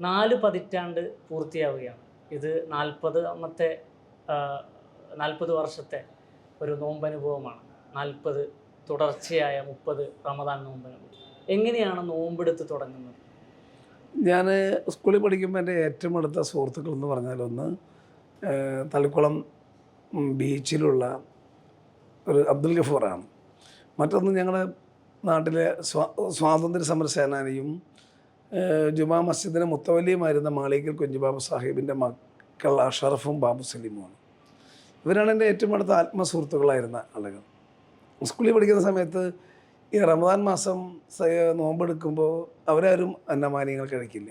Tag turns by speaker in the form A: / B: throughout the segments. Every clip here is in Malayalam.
A: നാല് പതിറ്റാണ്ട് പൂർത്തിയാവുകയാണ്. ഇത് നാൽപ്പത് അന്നത്തെ നാൽപ്പത് വർഷത്തെ ഒരു നോമ്പനുഭവമാണ്. നാൽപ്പത് തുടർച്ചയായ മുപ്പത് റമദാൻ നോമ്പനുഭവം. എങ്ങനെയാണ് നോമ്പെടുത്ത് തുടങ്ങുന്നത്?
B: ഞാൻ സ്കൂളിൽ പഠിക്കുമ്പോൾ എന്റെ ഏറ്റവും അടുത്ത സുഹൃത്തുക്കൾ എന്ന് പറഞ്ഞാൽ ഒന്ന് തളിക്കുളം ബീച്ചിലുള്ള ഒരു അബ്ദുൽ ഗഫൂറാണ്. മറ്റൊന്ന് ഞങ്ങളുടെ നാട്ടിലെ സ്വാ സ്വാതന്ത്ര്യ സമര സേനാനിയും ജുമാ മസ്ജിദിന് മുത്തവല്ലിയുമായിരുന്ന മാളികൽ കുഞ്ഞുബാബു സാഹിബിന്റെ മക്കൾ അഷറഫും ബാബു സലീമുമാണ്. ഇവരാണ് എന്റെ ഏറ്റവും അടുത്ത ആത്മസുഹൃത്തുക്കളായിരുന്ന ആളുകൾ. സ്കൂളിൽ പഠിക്കുന്ന സമയത്ത് ഈ റമദാൻ മാസം നോമ്പെടുക്കുമ്പോൾ അവരാരും അന്നമാനിയങ്ങൾ കഴിക്കില്ല.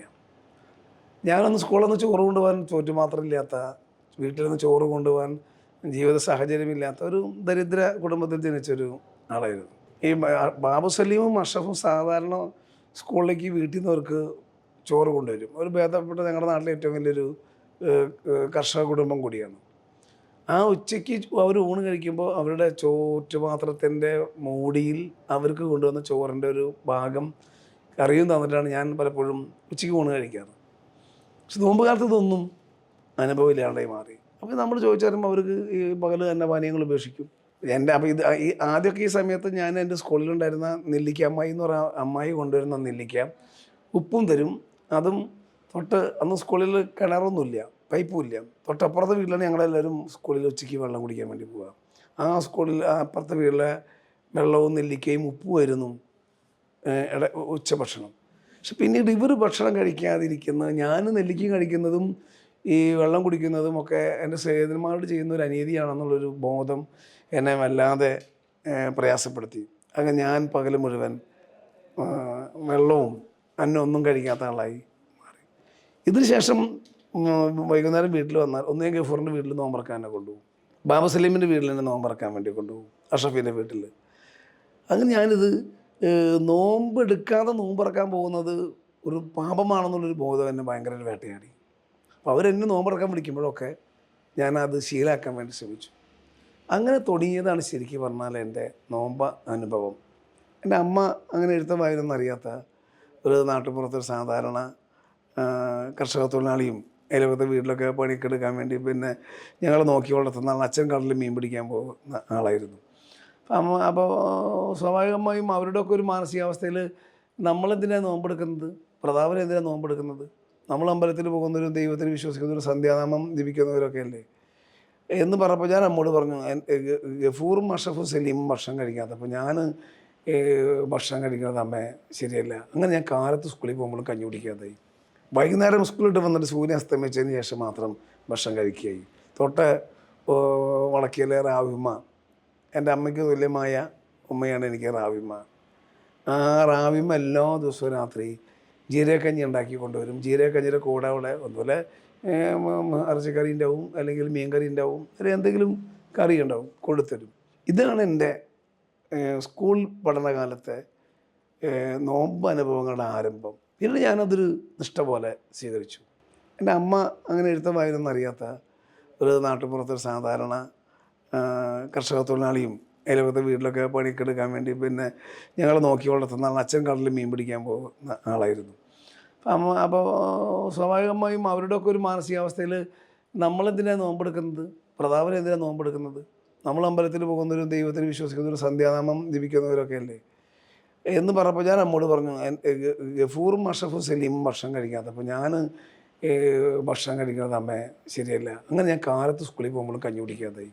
B: ഞാനൊന്ന് സ്കൂളിൽ നിന്ന് ചോറ് കൊണ്ടുപോകാൻ ചോറ്റ് മാത്രമില്ലാത്ത വീട്ടിൽ നിന്ന് ചോറ് കൊണ്ടുപോകാൻ ജീവിത സാഹചര്യമില്ലാത്ത ഒരു ദരിദ്ര കുടുംബത്തിൽ ജനിച്ചൊരു ആളായിരുന്നു. ഈ ബാബു സലീമും അഷഫും സാധാരണ സ്കൂളിലേക്ക് വീട്ടിൽ നിന്നവർക്ക് ചോറ് കൊണ്ടുവരും. ഒരു ഭേദപ്പെട്ട ഞങ്ങളുടെ നാട്ടിലെ ഏറ്റവും വലിയൊരു കർഷക കുടുംബം കൂടിയാണ്. ആ ഉച്ചയ്ക്ക് അവർ ഊണ് കഴിക്കുമ്പോൾ അവരുടെ ചോറ്റുപാത്രത്തിന്റെ മൂടിയിൽ അവർക്ക് കൊണ്ടുവന്ന ചോറിന്റെ ഒരു ഭാഗം കറിയും തന്നിട്ടാണ് ഞാൻ പലപ്പോഴും ഉച്ചയ്ക്ക് ഊണ് കഴിക്കാറ്. പക്ഷെ നോമ്പ് കാലത്ത് ഇതൊന്നും അനുഭവമില്ലാണ്ടായി മാറി. അപ്പോൾ നമ്മൾ ചോദിച്ചാലും അവർക്ക് ഈ പകൽ തന്നെ പാനീയങ്ങൾ ഉപേക്ഷിക്കും. എന്റെ അപ്പം ഇത് ഈ ആദ്യമൊക്കെ ഈ സമയത്ത് ഞാൻ എന്റെ സ്കൂളിലുണ്ടായിരുന്ന നെല്ലിക്ക അമ്മായി എന്ന് പറയുന്ന അമ്മായി കൊണ്ടുവരുന്ന നെല്ലിക്ക. ഉപ്പും തരും. അതും തൊട്ട് അന്ന് സ്കൂളിൽ കിണറൊന്നുമില്ല പൈപ്പും ഇല്ല തൊട്ടപ്പുറത്തെ വീട്ടിലാണ് ഞങ്ങളെല്ലാവരും സ്കൂളിൽ ഉച്ചയ്ക്ക് വെള്ളം കുടിക്കാൻ വേണ്ടി പോവുക. ആ സ്കൂളിൽ അപ്പുറത്തെ വീട്ടിലെ വെള്ളവും നെല്ലിക്കയും ഉപ്പുമായിരുന്നു ഇട ഉച്ചഭക്ഷണം. പക്ഷെ പിന്നീട് ഇവർ ഭക്ഷണം കഴിക്കാതിരിക്കുന്ന ഞാൻ നെല്ലിക്കയും കഴിക്കുന്നതും ഈ വെള്ളം കുടിക്കുന്നതും ഒക്കെ എന്റെ സ്നേഹിതന്മാരോട് ചെയ്യുന്ന ഒരു അനീതിയാണെന്നുള്ളൊരു ബോധം എന്നെ വല്ലാതെ പ്രയാസപ്പെടുത്തി. അങ്ങനെ ഞാൻ പകൽ മുഴുവൻ വെള്ളവും അന്നം ഒന്നും കഴിക്കാത്ത ആളായി മാറി. ഇതിന് ശേഷം വൈകുന്നേരം വീട്ടിൽ വന്നാൽ ഒന്നേ ഗഫൂറിന്റെ വീട്ടിൽ നോമ്പറക്കാൻ എന്നെ കൊണ്ടുപോകും. ബാബ സലീമിന്റെ വീട്ടിൽ തന്നെ നോമ്പറക്കാൻ വേണ്ടി കൊണ്ടുപോകും അഷഫീന്റെ വീട്ടിൽ. അങ്ങനെ ഞാനിത് നോമ്പെടുക്കാതെ നോമ്പറക്കാൻ പോകുന്നത് ഒരു പാപമാണെന്നുള്ളൊരു ബോധം എന്നെ ഭയങ്കര വേട്ടയാടി. അപ്പോൾ അവരെന്നെ നോമ്പറക്കാൻ വിളിക്കുമ്പോഴൊക്കെ ഞാനത് ശീലാക്കാൻ വേണ്ടി ശ്രമിച്ചു. അങ്ങനെ തുടങ്ങിയതാണ് ശരിക്കും പറഞ്ഞാൽ എന്റെ നോമ്പ അനുഭവം. എന്റെ അമ്മ അങ്ങനെ എഴുത്തം വായനൊന്നും അറിയാത്ത ഒരു നാട്ടുപുറത്തൊരു സാധാരണ കർഷക തൊഴിലാളിയും അതിലൊക്കെ വീട്ടിലൊക്കെ പണിക്കെടുക്കാൻ വേണ്ടി പിന്നെ ഞങ്ങൾ നോക്കി വളർത്തുന്ന ആൾ അച്ഛൻ കടലിൽ മീൻ പിടിക്കാൻ പോകുന്ന ആളായിരുന്നു. അപ്പം അപ്പോൾ സ്വാഭാവികമായും അവരുടെയൊക്കെ ഒരു മാനസികാവസ്ഥയിൽ നമ്മളെന്തിനാണ് നോമ്പെടുക്കുന്നത്? പ്രതാപൻ എന്തിനാണ് നോമ്പെടുക്കുന്നത്? നമ്മൾ അമ്പലത്തിൽ പോകുന്നവരും ദൈവത്തിൽ വിശ്വസിക്കുന്നവരും സന്ധ്യാനാമം ജപിക്കുന്നവരൊക്കെ അല്ലേ? എന്ന് പറഞ്ഞപ്പോൾ ഞാൻ അമ്മോട് പറഞ്ഞു ഗഫൂറും അഷഫും സലീമും ഭക്ഷണം കഴിക്കാത്തപ്പോൾ ഞാൻ ഭക്ഷണം കഴിക്കുന്നത് അമ്മ ശരിയല്ല. അങ്ങനെ ഞാൻ കാലത്ത് സ്കൂളിൽ പോകുമ്പോൾ കഞ്ഞി കുടിക്കാതായി. വൈകുന്നേരം സ്കൂളിട്ട് വന്നിട്ട് സൂര്യൻ അസ്തമിച്ചതിന് ശേഷം മാത്രം ഭക്ഷണം കഴിക്കുകയായി. തൊട്ട് വളക്കിയിലെ റാവിമ്മ എന്റെ അമ്മയ്ക്ക് തുല്യമായ ഉമ്മയാണ് എനിക്ക് റാവിമ്മ. ആ റാവിമ്മ എല്ലാ ദിവസവും രാത്രി ജീരകക്കഞ്ഞി ഉണ്ടാക്കി കൊണ്ടുവരും. ജീരകക്കഞ്ഞിയുടെ കൂടെ അവിടെ അതുപോലെ ഇറച്ചിക്കറി ഉണ്ടാവും അല്ലെങ്കിൽ മീൻ കറി ഉണ്ടാവും അല്ലെങ്കിൽ എന്തെങ്കിലും കറി ഉണ്ടാവും കൊടുത്തരും. ഇതാണ് എന്റെ സ്കൂൾ പഠനകാലത്തെ നോമ്പ് അനുഭവങ്ങളുടെ ആരംഭം. പിന്നീട് ഞാനതൊരു നിഷ്ഠ പോലെ സ്വീകരിച്ചു. എന്റെ അമ്മ അങ്ങനെ എഴുത്തം വായനൊന്നും അറിയാത്ത ഒരു നാട്ടുപുറത്തൊരു സാധാരണ കർഷക തൊഴിലാളിയും അയൽവക്കത്തെ വീട്ടിലൊക്കെ പണിക്കെടുക്കാൻ വേണ്ടി പിന്നെ ഞങ്ങൾ നോക്കി വളർത്തുന്ന അച്ഛൻ കടലിൽ മീൻ പിടിക്കാൻ പോകുന്ന ആളായിരുന്നു. അമ്മ അപ്പോൾ സ്വാഭാവികമായും അവരുടെ ഒക്കെ ഒരു മാനസികാവസ്ഥയിൽ നമ്മളെന്തിനാണ് നോമ്പെടുക്കുന്നത്? പ്രതാപൻ എന്തിനാണ് നോമ്പെടുക്കുന്നത്? നമ്മൾ അമ്പലത്തിൽ പോകുന്നവരും ദൈവത്തിൽ വിശ്വസിക്കുന്നവരും സന്ധ്യാനാമം ജപിക്കുന്നവരൊക്കെ അല്ലേ? എന്ന് പറഞ്ഞപ്പോൾ ഞാൻ അമ്മോട് പറഞ്ഞു ഗഫൂറും അഷഫും സലീമും ഭക്ഷണം കഴിക്കാത്തപ്പോൾ ഞാൻ ഭക്ഷണം കഴിക്കുന്നത് അമ്മേ ശരിയല്ല. അങ്ങനെ ഞാൻ കാലത്ത് സ്കൂളിൽ പോകുമ്പോൾ കഞ്ഞി കുടിക്കാതായി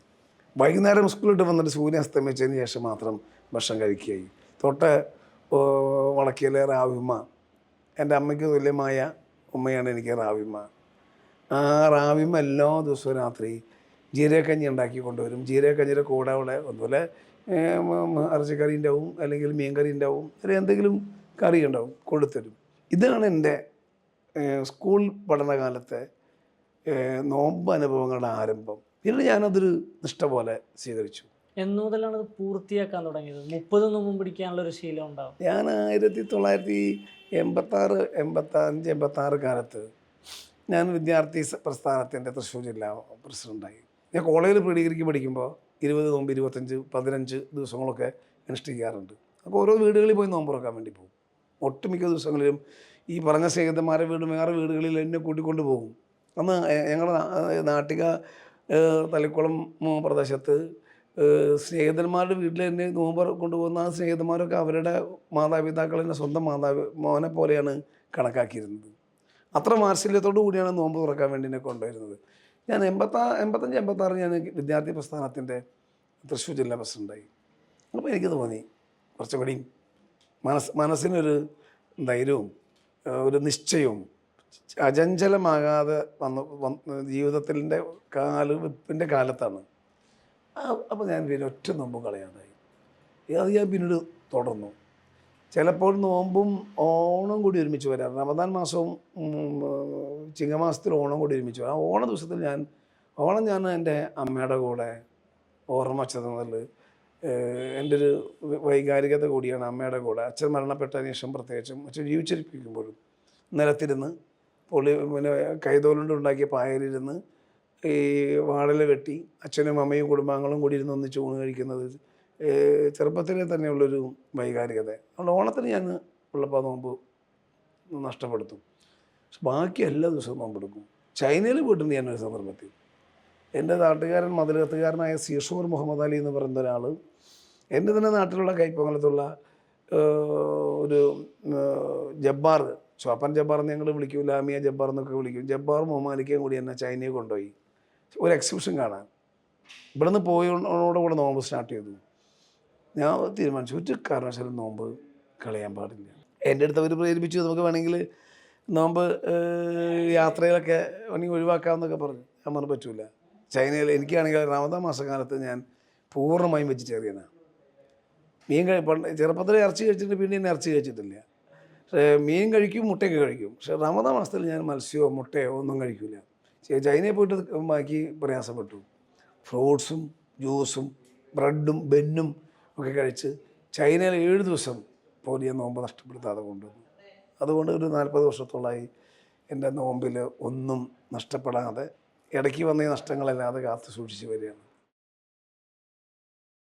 B: വൈകുന്നേരം സ്കൂളിട്ട് വന്നിട്ട് സൂര്യൻ അസ്തമിച്ചതിന് ശേഷം മാത്രം ഭക്ഷണം കഴിക്കുകയായി. തൊട്ട് വളക്കിയിലെ റാവിമ്മ എന്റെ അമ്മയ്ക്ക് തുല്യമായ ഉമ്മയാണ് എനിക്ക് റാവിമ്മ. ആ റാവിമ്മ എല്ലാ ദിവസവും രാത്രി ജീരകക്കഞ്ഞി ഉണ്ടാക്കി കൊണ്ടുവരും. ജീരകക്കഞ്ഞിയുടെ കൂടെ അവിടെ അതുപോലെ ഇറച്ചിക്കറി ഉണ്ടാവും അല്ലെങ്കിൽ മീൻ ഉണ്ടാവും അല്ലെങ്കിൽ എന്തെങ്കിലും കറി ഉണ്ടാവും കൊടുത്തരും. ഇതാണ് എന്റെ സ്കൂൾ പഠനകാലത്തെ നോമ്പ് അനുഭവങ്ങളുടെ ആരംഭം. പിന്നീട് ഞാനതൊരു നിഷ്ഠ പോലെ സ്വീകരിച്ചു.
A: എന്ന് മുതലാണ് ഇത് പൂർത്തിയാക്കാൻ തുടങ്ങിയത്. മുപ്പത് മുമ്പ് പിടിക്കാനുള്ള ഒരു ശീലം ഉണ്ടാവും.
B: ഞാൻ ആയിരത്തി തൊള്ളായിരത്തി എൺപത്താറ് എൺപത്തഞ്ച് എൺപത്താറ് കാലത്ത് ഞാൻ വിദ്യാർത്ഥി പ്രസ്ഥാനത്തിന്റെ തൃശ്ശൂർ ജില്ലാ പ്രസിഡന്റായി ഞാൻ കോളേജിൽ പ്രീ ഡിഗ്രിക്ക് പഠിക്കുമ്പോൾ ഇരുപത് നോമ്പ് ഇരുപത്തഞ്ച് പതിനഞ്ച് ദിവസങ്ങളൊക്കെ അനുഷ്ഠിക്കാറുണ്ട്. അപ്പോൾ ഓരോ വീടുകളിൽ പോയി നോമ്പ് തുറക്കാൻ വേണ്ടി പോകും. ഒട്ടുമിക്ക ദിവസങ്ങളിലും ഈ പറഞ്ഞ സ്നേഹിതന്മാരെ വീടും വേറെ വീടുകളിൽ എന്നെ കൂട്ടിക്കൊണ്ട് പോകും. അന്ന് ഞങ്ങളുടെ നാട്ടിക ഉം, പ്രദേശത്ത് സ്നേഹിതന്മാരുടെ വീട്ടിൽ തന്നെ നോമ്പ് കൊണ്ടുപോകുന്ന ആ സ്നേഹിതന്മാരൊക്കെ അവരുടെ മാതാപിതാക്കൾ തന്നെ സ്വന്തം മാതാ മോനെ പോലെയാണ് കണക്കാക്കിയിരുന്നത്. അത്ര മാത്സല്യത്തോടു കൂടിയാണ് നോമ്പ് തുറക്കാൻ വേണ്ടി എന്നെ കൊണ്ടുവരുന്നത്. ഞാൻ എൺപത്താ എൺപത്തഞ്ച് എൺപത്താറ് ഞാൻ വിദ്യാർത്ഥി പ്രസ്ഥാനത്തിന്റെ തൃശ്ശൂർ ജില്ലാ പ്രസിഡന്റായി അപ്പോൾ എനിക്ക് തോന്നി. കുറച്ചുകൂടി മനസ് മനസ്സിനൊരു ധൈര്യവും ഒരു നിശ്ചയവും അചഞ്ചലമാകാതെ വന്ന് ജീവിതത്തിന്റെ കാലുവെപ്പിന്റെ കാലത്താണ്. അപ്പോൾ ഞാൻ പിന്നെ ഒറ്റ നോമ്പും കളയാതായി. അത് ഞാൻ പിന്നീട് തുടർന്നു. ചിലപ്പോൾ നോമ്പും ഓണം കൂടി ഒരുമിച്ച് വരാറ് റമദാൻ മാസവും ചിങ്ങമാസത്തിൽ ഓണം കൂടി ഒരുമിച്ച് വരാം. ആ ഓണ ദിവസത്തിൽ ഞാൻ ഓണം ഞാൻ എന്റെ അമ്മയുടെ കൂടെ ഓർമ്മ വെച്ചതെന്നാൽ എന്റെ ഒരു വൈകാരികത കൂടിയാണ് അമ്മയുടെ കൂടെ. അച്ഛൻ മരണപ്പെട്ടതിന് ശേഷം പ്രത്യേകിച്ചും അച്ഛൻ ജീവിച്ചിരിപ്പിക്കുമ്പോഴും നിലത്തിരുന്ന് പൊളി പിന്നെ കൈതോലുണ്ട് ഉണ്ടാക്കിയ പായലിരുന്ന് ഈ വാടല കെട്ടി അച്ഛനും അമ്മയും കുടുംബാംഗങ്ങളും കൂടി ഇരുന്ന് ഒന്നിച്ച് ഊണ് കഴിക്കുന്നത് ചെറുപ്പത്തിലെ തന്നെയുള്ളൊരു വൈകാരികത. അതുകൊണ്ട് ഓണത്തിന് ഞാൻ ഉള്ളപ്പോൾ നോമ്പ് നഷ്ടപ്പെടുത്തും. പക്ഷെ ബാക്കി എല്ലാ ദിവസവും നോമ്പെടുക്കും ചൈനയിൽ പോയിട്ടുണ്ട് ഞാനൊരു സന്ദർഭത്തിൽ എന്റെ നാട്ടുകാരൻ മതിലകത്തുകാരനായ സീഷൂർ മുഹമ്മദ് അലി എന്ന് പറയുന്ന ഒരാൾ എന്റെ തന്നെ നാട്ടിലുള്ള കൈപ്പങ്ങലത്തുള്ള ഒരു ജബ്ബാർ ചോപ്പൻ ജബ്ബാർ ഞങ്ങൾ വിളിക്കും ലാമിയ ജബ്ബാർ എന്നൊക്കെ വിളിക്കും. ജബ്ബാർ മുഹമ്മദിക്കയും കൂടി എന്നെ ചൈനയിൽ കൊണ്ടുപോയി. ഒരു എക്സിബിഷൻ കാണാൻ. ഇവിടുന്ന് പോയോടുകൂടെ നോമ്പ് സ്റ്റാർട്ട് ചെയ്തു. ഞാൻ തീരുമാനിച്ചു ഒരു കാരണവശാലും നോമ്പ് കളയാൻ പാടില്ല. എന്റെ അടുത്ത് അവർ പ്രേരിപ്പിച്ചു നമുക്ക് വേണമെങ്കിൽ നോമ്പ് യാത്രയിലൊക്കെ വേണമെങ്കിൽ ഒഴിവാക്കാമെന്നൊക്കെ പറഞ്ഞു. ഞാൻ പറഞ്ഞു പറ്റൂല. ചൈനയിൽ എനിക്കാണെങ്കിൽ റമദാൻ മാസക്കാലത്ത് ഞാൻ പൂർണമായും വെജിറ്റേറിയനാണ് മീൻ കഴി പണ്ട് ചെറുപ്പത്തിൽ ഇറച്ചി കഴിച്ചിട്ട് പിന്നെ ഇറച്ചി കഴിച്ചിട്ടില്ല. മീൻ കഴിക്കും മുട്ടയൊക്കെ കഴിക്കും. പക്ഷേ റമദ മാസത്തിൽ ഞാൻ മത്സ്യമോ മുട്ടയോ ഒന്നും കഴിക്കില്ല ചൈനയിൽ പോയിട്ട് ബാക്കി പ്രയാസപ്പെട്ടു. ഫ്രൂട്ട്സും ജ്യൂസും ബ്രെഡും ബെന്നും ഒക്കെ കഴിച്ച് ചൈനയിൽ ഏഴ് ദിവസം പോലും ഞാൻ നോമ്പ് നഷ്ടപ്പെടുത്താതെ കൊണ്ടുവന്നു. അതുകൊണ്ട് ഒരു നാൽപ്പത് വർഷത്തോളമായി എന്റെ നോമ്പിൽ ഒന്നും നഷ്ടപ്പെടാതെ ഇടയ്ക്ക് വന്ന നഷ്ടങ്ങളല്ലാതെ കാത്തു സൂക്ഷിച്ച് വരികയാണ്.